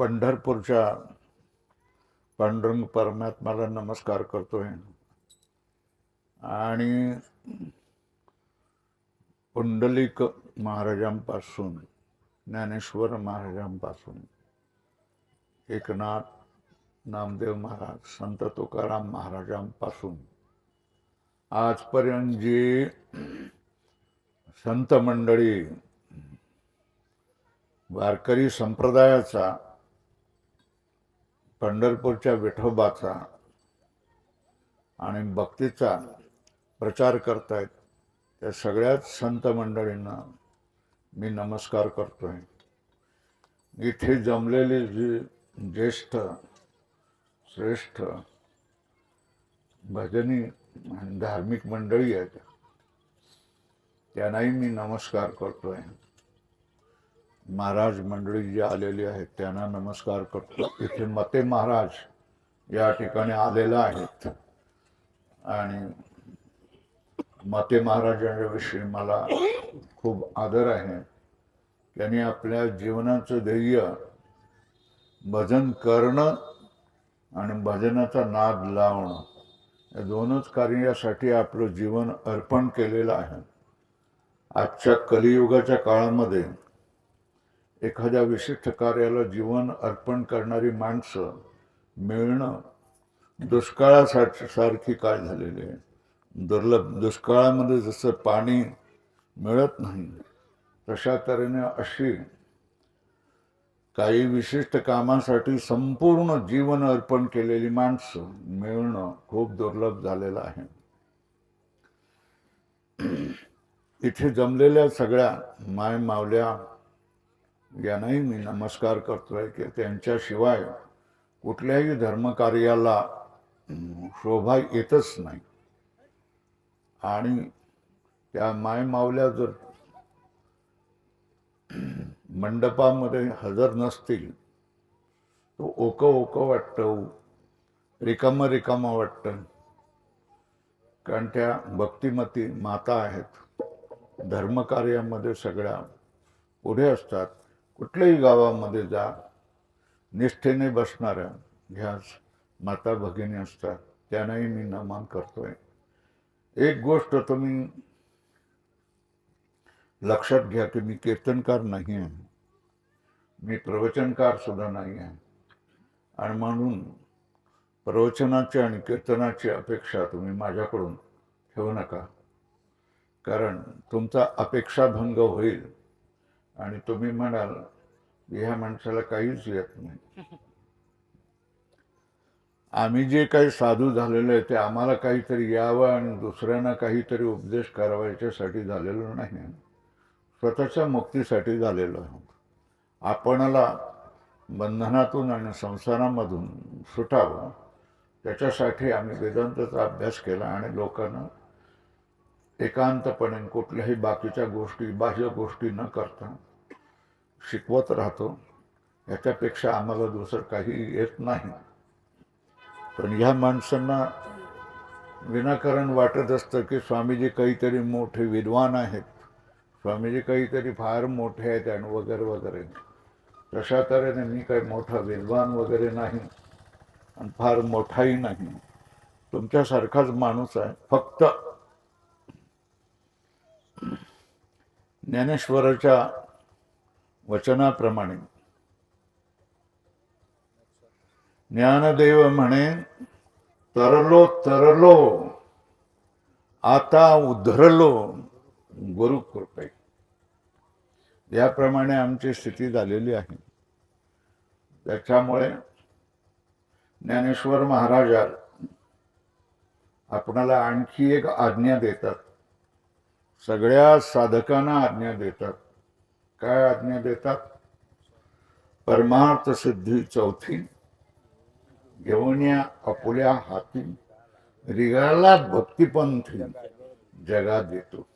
पंढरपूरच्या पांडुरंग परमात्माला नमस्कार करतोय. आणि पुंडलिक महाराजांपासून ज्ञानेश्वर महाराजांपासून एकनाथ नामदेव महाराज संत तुकाराम महाराजांपासून आजपर्यंत जी संत मंडळी वारकरी संप्रदायाचा पंढरपूरच्या विठोबाचा आणि भक्तीचा प्रचार करतायत त्या सगळ्याच संत मंडळींना मी नमस्कार करतोय. इथे जमलेली जी ज्येष्ठ श्रेष्ठ भजनी धार्मिक मंडळी आहेत त्यांनाही मी नमस्कार करतोय. महाराज मंडळी जी आलेली आहेत त्यांना नमस्कार करतो. इथे मते महाराज या ठिकाणी आलेला आहेत. आणि मते महाराजांच्याविषयी मला खूप आदर आहे. त्यांनी आपल्या जीवनाचं ध्येय भजन करणं आणि भजनाचा नाद लावणं या दोनच कार्यासाठी आपलं जीवन अर्पण केलेलं आहे. आजच्या कलियुगाच्या काळामध्ये एखाद्या विशिष्ट कार्याला जीवन अर्पण करणारी माणसं मिळणं दुष्काळासाठी सारखी काय झालेली आहे? दुर्लभ दुष्काळामध्ये जसं पाणी मिळत नाही तशा तऱ्हेने अशी काही विशिष्ट कामासाठी संपूर्ण जीवन अर्पण केलेली माणसं मिळणं खूप दुर्लभ झालेलं आहे. इथे जमलेल्या सगळ्या माय मावल्या यांनाही मी नमस्कार करतोय की त्यांच्याशिवाय कुठल्याही धर्मकार्याला शोभा येतच नाही. आणि त्या माय मावल्या जर मंडपामध्ये हजर नसतील तो ओक ओक वाटतं रिकामं रिकामं वाटतं. कारण त्या भक्तिमती माता आहेत. धर्मकार्यामध्ये सगळ्या पुढे असतात. कुठल्याही गावामध्ये जा निष्ठेने बसणाऱ्या ह्या माता भगिनी असतात त्यांनाही मी नमन करतोय. एक गोष्ट तुम्ही लक्षात घ्या की मी कीर्तनकार नाही आहे. मी प्रवचनकार सुद्धा नाही आहे. आणि म्हणून प्रवचनाची आणि कीर्तनाची अपेक्षा तुम्ही माझ्याकडून ठेवू नका. कारण तुमचा अपेक्षाभंग होईल. आणि तुम्ही म्हणाल ह्या माणसाला काहीच येत नाही. आम्ही जे काही साधू झालेलो आहे ते आम्हाला काहीतरी यावं आणि दुसऱ्यांना काहीतरी उपदेश करावा याच्यासाठी झालेलो नाही स्वतःच्या मुक्तीसाठी झालेलो आहोत आपणाला बंधनातून आणि संसारामधून सुटावं त्याच्यासाठी आम्ही वेदांताचा अभ्यास केला आणि लोकांना एकांतपणे कुठल्याही बाकीच्या गोष्टी बाह्य गोष्टी न करता शिकवत राहतो याच्यापेक्षा आम्हाला दुसरं काही येत नाही. पण ह्या माणसांना विनाकारण वाटत असतं की स्वामीजी काहीतरी मोठे विद्वान आहेत. स्वामीजी काहीतरी फार मोठे आहेत आणि वगैरे वगैरे. तशा तऱ्हेने मी काही मोठा विद्वान वगैरे नाही आणि फार मोठाही नाही. तुमच्यासारखाच माणूस आहे. फक्त ज्ञानेश्वराच्या वचनाप्रमाणे. ज्ञानदेव म्हणे तरलो तरलो आता उधरलो गुरुकृपे याप्रमाणे आमची स्थिती झालेली आहे. त्याच्यामुळे ज्ञानेश्वर महाराज आपणाला आणखी एक आज्ञा देतात. सगळ्या साधकांना आज्ञा देतात. काय आज्ञा देतात? परमार्थ सिद्धी चौथी. घेऊन या अपुल्या हाती. रिगाला भक्तिपंथी जगा देतो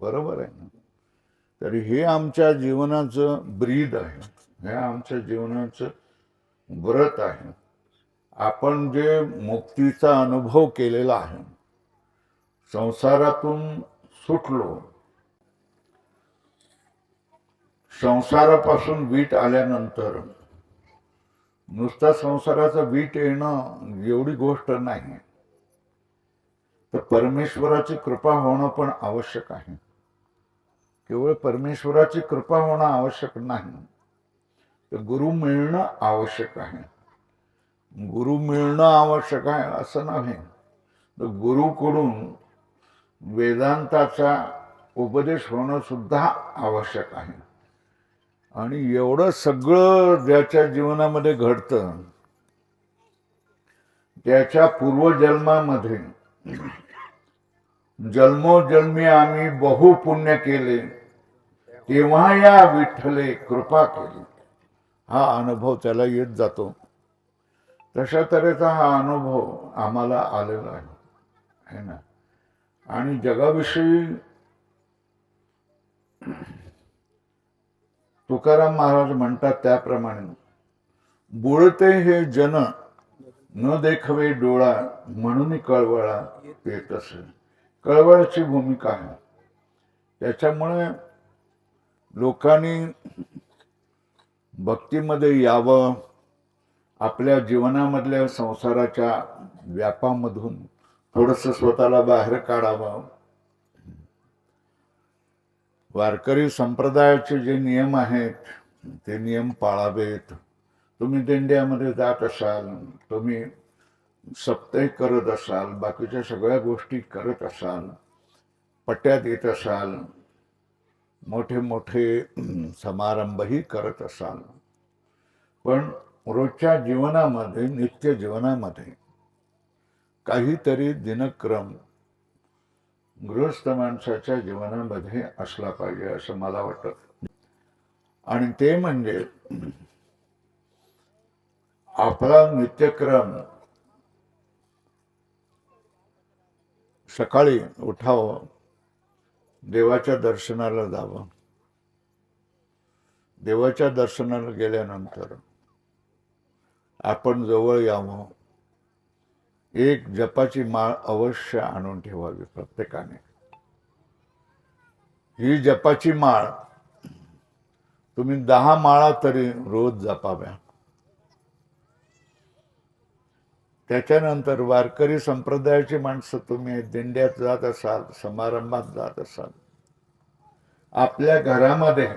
बरोबर आहे ना? तरी हे आमच्या जीवनाचं ब्रीद आहे. हे आमच्या जीवनाचं व्रत आहे. आपण जे मुक्तीचा अनुभव केलेला आहे संसारातून सुटलो संसारापासून वीट आल्यानंतर नुसता संसाराचं वीट येणं एवढी गोष्ट नाही. तर परमेश्वराची कृपा होणं पण आवश्यक आहे. केवळ परमेश्वराची कृपा होणं आवश्यक नाही. तर गुरु मिळणं आवश्यक आहे. गुरु मिळणं आवश्यक आहे असं नव्हे. तर गुरुकडून वेदांताचा उपदेश होणं सुद्धा आवश्यक आहे. आणि एवढं सगळं ज्याच्या जीवनामध्ये घडतं त्याच्या पूर्वजन्मामध्ये जन्मोजन्मी आम्ही बहु पुण्य केले तेव्हा या विठ्ठले कृपा केली. हा अनुभव त्याला येत जातो. तशा तऱ्हेचा हा अनुभव आम्हाला आलेला आहे. है ना? आणि जगाविषयी तुकाराम महाराज म्हणतात त्याप्रमाणे बोलते हे जन न देखवे डोळा म्हणून कळवळा येत असे. कळवळाची भूमिका आहे. त्याच्यामुळे लोकांनी भक्तीमध्ये यावं आपल्या जीवनामधल्या संसाराच्या व्यापामधून थोडस स्वतःला बाहेर काढावं. वारकरी संप्रदायाचे जे नियम आहेत ते नियम पाळावेत. तुम्ही दिंड्यामध्ये जात असाल तुम्ही सप्ताह करत असाल बाकीच्या सगळ्या गोष्टी करत असाल पट्ट्यात येत असाल मोठे मोठे समारंभही करत असाल. पण रोजच्या जीवनामध्ये नित्य जीवनामध्ये काहीतरी दिनक्रम गृहस्थ माणसाच्या जीवनामध्ये असला पाहिजे असं मला वाटत. आणि ते म्हणजे आपला नित्यक्रम सकाळी उठावं देवाच्या दर्शनाला जावं. देवाच्या दर्शनाला गेल्यानंतर आपण जवळ यावं. एक जपाची माळ अवश्य आणून ठेवावी प्रत्येकाने. ही जपाची माळ तुम्ही दहा माळा तरी रोज जपाव्या. त्याच्यानंतर वारकरी संप्रदायाची माणसं तुम्ही दिंड्यात जात असाल समारंभात जात असाल. आपल्या घरामध्ये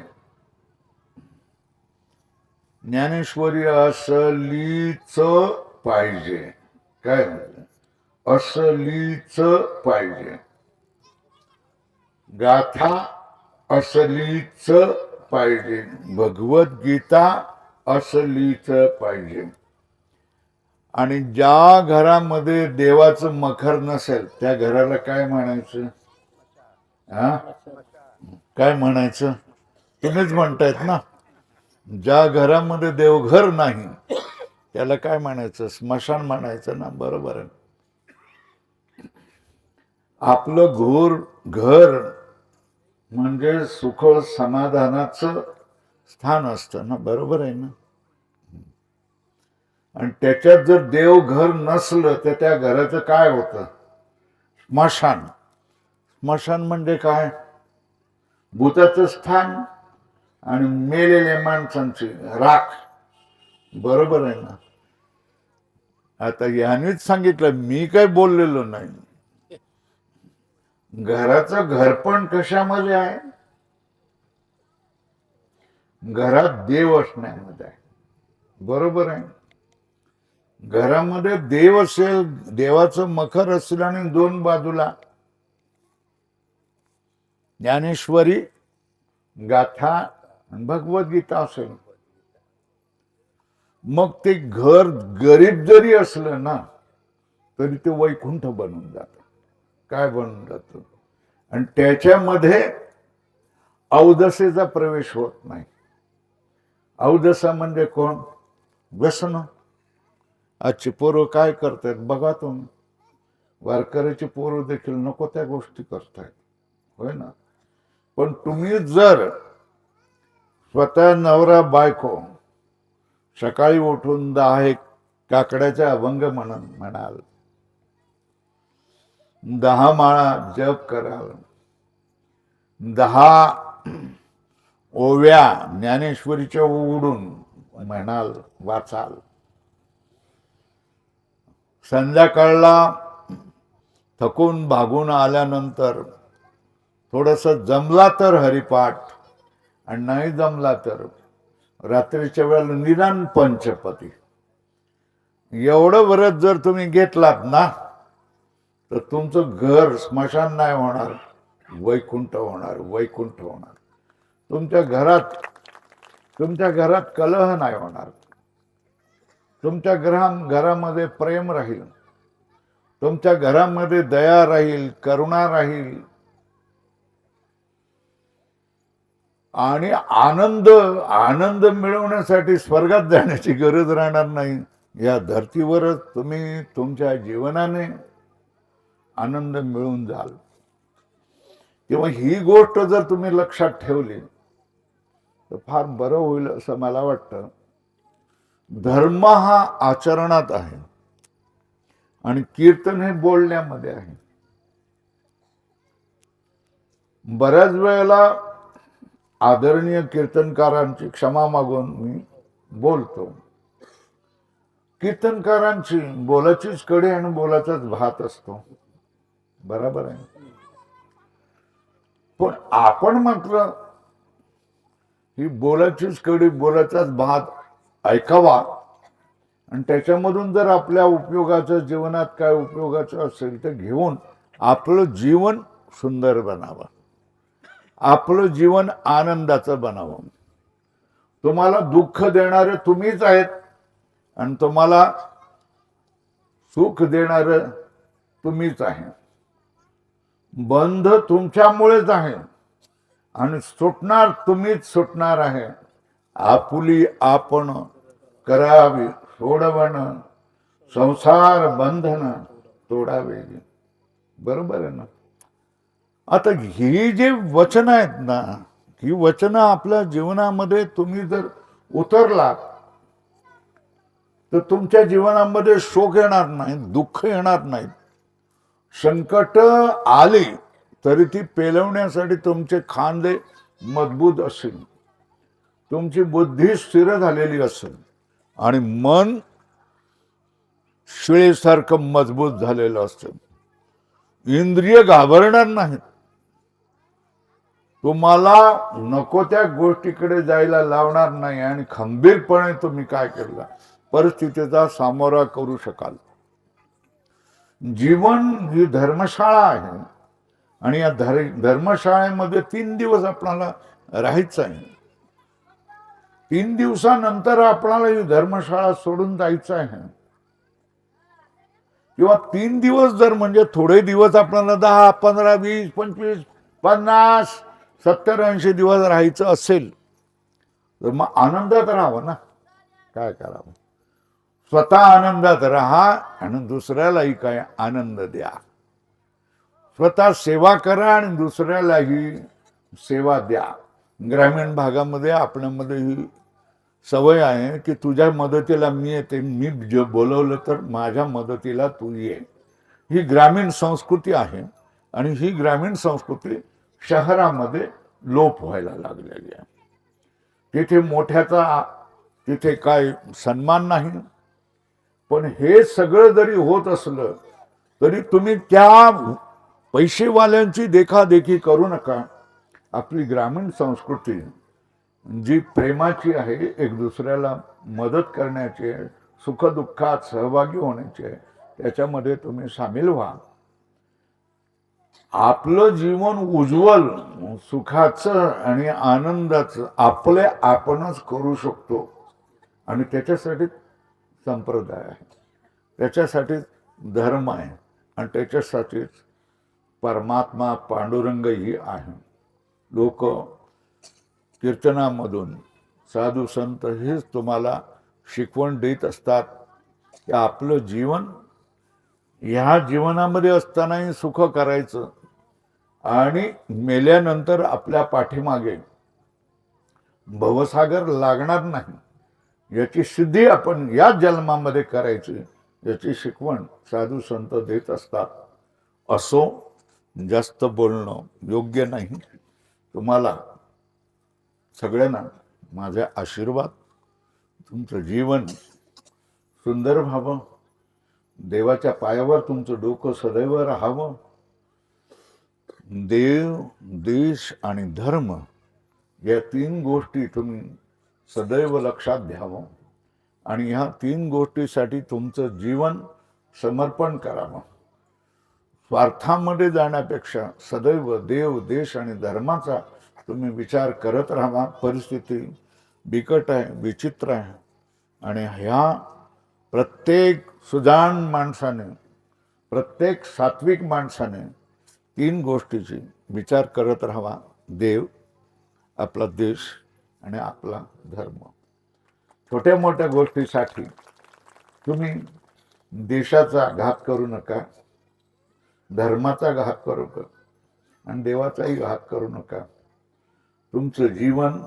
ज्ञानेश्वरी असलीच पाहिजे. काय म्हणजे असलीच पाहिजे. गाथा असलीच पाहिजे. भगवद्गीता असलीच पाहिजे. आणि ज्या घरामध्ये देवाचं मखर नसेल त्या घराला काय म्हणायचं? हा? काय म्हणायचं? तुम्हीच म्हणतायत ना. ज्या घरामध्ये देवघर नाही त्याला काय म्हणायचं? स्मशान म्हणायचं ना? बरोबर आहे. आपलं घोर घर म्हणजे सुख समाधानाचं स्थान असतं ना? बरोबर आहे ना? आणि त्याच्यात जर देवघर नसलं तर त्या घराचं काय होतं? स्मशान. स्मशान म्हणजे काय? भूताचं स्थान आणि मेलेल्या माणसांची राख. बरोबर आहे ना? आता यानेच सांगितलं मी काय बोललेलो नाही. घराचं घरपण कशामध्ये आहे? घरात देव असण्यामध्ये आहे. बरोबर आहे? घरामध्ये देव असेल देवाचं मखर असेल आणि दोन बाजूला ज्ञानेश्वरी गाथा आणि भगवद्गीता असेल. मग ते घर गरीब जरी असलं ना तरी ते वैकुंठ बनून जात. काय बनून जात? आणि त्याच्यामध्ये अवदसेचा प्रवेश होत नाही. अवदसा म्हणजे कोण? व्यसन. आजची पोरं काय करतायत बघा तुम्ही. वारकऱ्याची पोरं देखील नको त्या गोष्टी करतायत. होय ना? पण तुम्ही जर स्वतः नवरा बायको सकाळी उठून दहा एक काकड्याचा अभंग म्हणून म्हणाल. दहा माळा जप कराल. दहा ओव्या ज्ञानेश्वरीच्या उघडून म्हणाल वाचाल. संध्याकाळला थकून भागून आल्यानंतर थोडंसं जमला तर हरिपाठ आणि नाही जमला तर रात्रीच्या वेळेला निदान पंचपती. एवढं व्रत जर तुम्ही घेतलात ना तर तुमचं घर स्मशान नाही होणार वैकुंठ होणार वैकुंठ होणार. तुमच्या घरात तुमच्या घरात कलह नाही होणार. तुमच्या घरा घरामध्ये प्रेम राहील. तुमच्या घरामध्ये दया राहील करुणा राहील. आणि आनंद आनंद मिळवण्यासाठी स्वर्गात जाण्याची गरज राहणार नाही. या धर्तीवरच तुम्ही तुमच्या जीवनाने आनंद मिळवून जाल. तेव्हा ही गोष्ट जर तुम्ही लक्षात ठेवली तर फार बरं होईल असं मला वाटतं. धर्म हा आचरणात आहे आणि कीर्तन हे बोलण्यामध्ये आहे. बऱ्याच वेळेला आदरणीय कीर्तनकारांची क्षमा मागून मी बोलतो. कीर्तनकारांची बोलाचीच कडी आणि बोलाचाच भात असतो. बरोबर आहे. पण आपण मात्र ही बोलाचीच कडी बोलाचाच भात ऐकावा. आणि त्याच्यामधून जर आपल्या उपयोगाचं जीवनात काय उपयोगाचं असेल तर घेऊन आपलं जीवन सुंदर बनावं. आपलं जीवन आनंदाचं बनावं. तुम्हाला दुःख देणारे तुम्हीच आहेत आणि तुम्हाला सुख देणार तुम्हीच आहे बंध तुमच्यामुळेच आहे आणि सुटणार तुम्हीच सुटणार आहे. आपुली आपण करावी सोडवण संसार बंधन तोडावे. बरोबर आहे ना? आता ही जे वचन आहेत ना ही वचनं आपल्या जीवनामध्ये तुम्ही जर उतरला तर तुमच्या जीवनामध्ये शोक येणार नाही दुःख येणार नाही संकट आली तरी ती पेलवण्यासाठी तुमचे खांदे मजबूत असेल. तुमची बुद्धी स्थिर झालेली असेल. आणि मन शिळेसारखं मजबूत झालेलं असेल. इंद्रिय घाबरणार नाहीत. तुम्हाला नको त्या गोष्टीकडे जायला लावणार नाही आणि खंबीरपणे तुम्ही काय केलं? परिस्थितीचा सामोरा करू शकाल. जीवन ही धर्मशाळा आहे आणि या धर धर्मशाळेमध्ये तीन दिवस आपल्याला राहायचं आहे. तीन दिवसानंतर आपल्याला ही धर्मशाळा सोडून जायचं आहे. किंवा तीन दिवस जर म्हणजे थोडे दिवस आपल्याला दहा पंधरा वीस पंचवीस पन्नास सत्तर ऐंशी दिवस राहायचं असेल तर मग आनंदात राहावं ना. काय करावं? स्वतः आनंदात राहा आणि दुसऱ्यालाही काय आनंद द्या. स्वतः सेवा करा आणि दुसऱ्यालाही सेवा द्या. ग्रामीण भागामध्ये आपल्यामध्ये ही सवय आहे की तुझ्या मदतीला मी येते. मी जे बोलवलं तर माझ्या मदतीला तू ये. ही ग्रामीण संस्कृती आहे आणि ही ग्रामीण संस्कृती शहरामध्ये लोप व्हायला लागलेली आहे तिथे मोठ्याचा तिथे काय सन्मान नाही. पण हे सगळं जरी होत असलं तरी तुम्ही त्या पैसेवाल्यांची देखादेखी करू नका. आपली ग्रामीण संस्कृती जी प्रेमाची आहे एक दुसऱ्याला मदत करण्याची आहे सुखदुःखात सहभागी होण्याची आहे त्याच्यामध्ये तुम्ही सामील व्हा. आपलं जीवन उज्ज्वल सुखाचं आणि आनंदाचं आपले आपणच करू शकतो. आणि त्याच्यासाठी संप्रदाय आहे. त्याच्यासाठी धर्म आहे. आणि त्याच्यासाठीच परमात्मा पांडुरंगही आहे. लोक कीर्तनामधून साधू संत हेच तुम्हाला शिकवण देत असतात की आपलं जीवन ह्या जीवनामध्ये असतानाही सुख करायचं. आणि मेल्यानंतर आपल्या पाठीमागे भवसागर लागणार नाही याची सिद्धी आपण या जन्मामध्ये करायची याची शिकवण साधू संत देत असतात. असो जास्त बोलणं योग्य नाही. तुम्हाला सगळ्यांना माझे आशीर्वाद. तुमचं जीवन सुंदर व्हावं. देवाच्या पायावर तुमचं डोकं सदैव राहावं. देव देश आणि धर्म या तीन गोष्टी तुम्ही सदैव लक्षात घ्यावं आणि ह्या तीन गोष्टीसाठी तुमचं जीवन समर्पण करावं. स्वार्थामध्ये जाण्यापेक्षा सदैव देव देश आणि धर्माचा तुम्ही विचार करत राहा. परिस्थिती बिकट आहे विचित्र आहे आणि ह्या प्रत्येक सुजाण माणसाने प्रत्येक सात्विक माणसाने तीन गोष्टीची विचार करत राहावा. देव आपला देश आणि आपला धर्म. छोट्या मोठ्या गोष्टीसाठी तुम्ही देशाचा घात करू नका धर्माचा घात करू नका आणि देवाचाही घात करू नका. तुमचं जीवन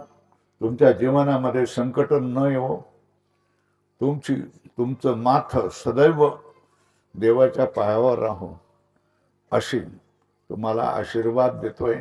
तुमच्या जीवनामध्ये संकट न येवो. तुमची तुमचं माथ सदैव देवाच्या पायावर राहो अशी तुम्हाला आशीर्वाद देतोय.